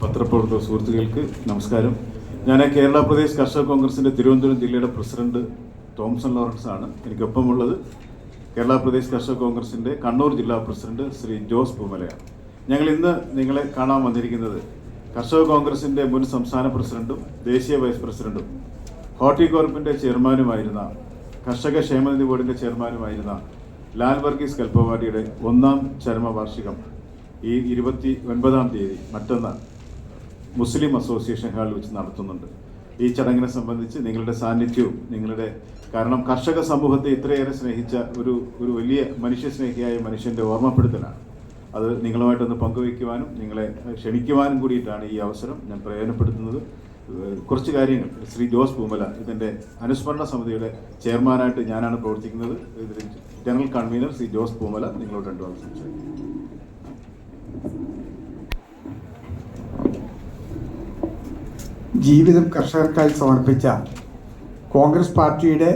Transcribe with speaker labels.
Speaker 1: പത്രപ്രവർത്തക സുഹൃത്തുക്കൾക്ക് നമസ്കാരം. ഞാൻ കേരള പ്രദേശ് കർഷക കോൺഗ്രസിന്റെ തിരുവനന്തപുരം ജില്ലയുടെ പ്രസിഡന്റ് തോംസൺ ലോറൻസ് ആണ്. എനിക്കൊപ്പമുള്ളത് കേരള പ്രദേശ് കർഷക കോൺഗ്രസിന്റെ കണ്ണൂർ ജില്ലാ പ്രസിഡന്റ് ശ്രീ ജോസ് പൂമലയാണ്. ഞങ്ങൾ ഇന്ന് നിങ്ങളെ കാണാൻ വന്നിരിക്കുന്നത് കർഷക കോൺഗ്രസിന്റെ മുൻ സംസ്ഥാന പ്രസിഡന്റും ദേശീയ വൈസ് പ്രസിഡന്റും ഹോർട്ടികോർപ്പിന്റെ ചെയർമാനുമായിരുന്ന കർഷക ക്ഷേമനിധി ബോർഡിന്റെ ചെയർമാനുമായിരുന്ന ലാൽ വർഗീസ് കൽപ്പവാടിയുടെ ഒന്നാം ചരമവാർഷികം ഈ ഇരുപത്തി ഒൻപതാം തീയതി മറ്റന്നാൾ മുസ്ലിം അസോസിയേഷൻ ഹാളിൽ വെച്ച് നടത്തുന്നുണ്ട്. ഈ ചടങ്ങിനെ സംബന്ധിച്ച് നിങ്ങളുടെ സാന്നിധ്യവും നിങ്ങളുടെ കാരണം കർഷക സമൂഹത്തെ ഇത്രയേറെ സ്നേഹിച്ച ഒരു ഒരു വലിയ മനുഷ്യസ്നേഹിയായ മനുഷ്യന്റെ ഓർമ്മപ്പെടുത്തലാണ്. അത് നിങ്ങളുമായിട്ടൊന്ന് പങ്കുവയ്ക്കുവാനും നിങ്ങളെ ക്ഷണിക്കുവാനും കൂടിയിട്ടാണ് ഈ അവസരം ഞാൻ പ്രയോജനപ്പെടുത്തുന്നത്. കുറച്ച് കാര്യങ്ങൾ. ശ്രീ ജോസ് പൂമല ഇതിന്റെ അനുസ്മരണ സമിതിയുടെ ചെയർമാനായിട്ട് ഞാനാണ് പ്രവർത്തിക്കുന്നത്. ഇതിൽ ജനറൽ കൺവീനർ ശ്രീ ജോസ് പൂമല നിങ്ങളോട് രണ്ടു സംസാരിക്കും.
Speaker 2: ജീവിതം കർഷകർക്കായി സമർപ്പിച്ച കോൺഗ്രസ് പാർട്ടിയുടെ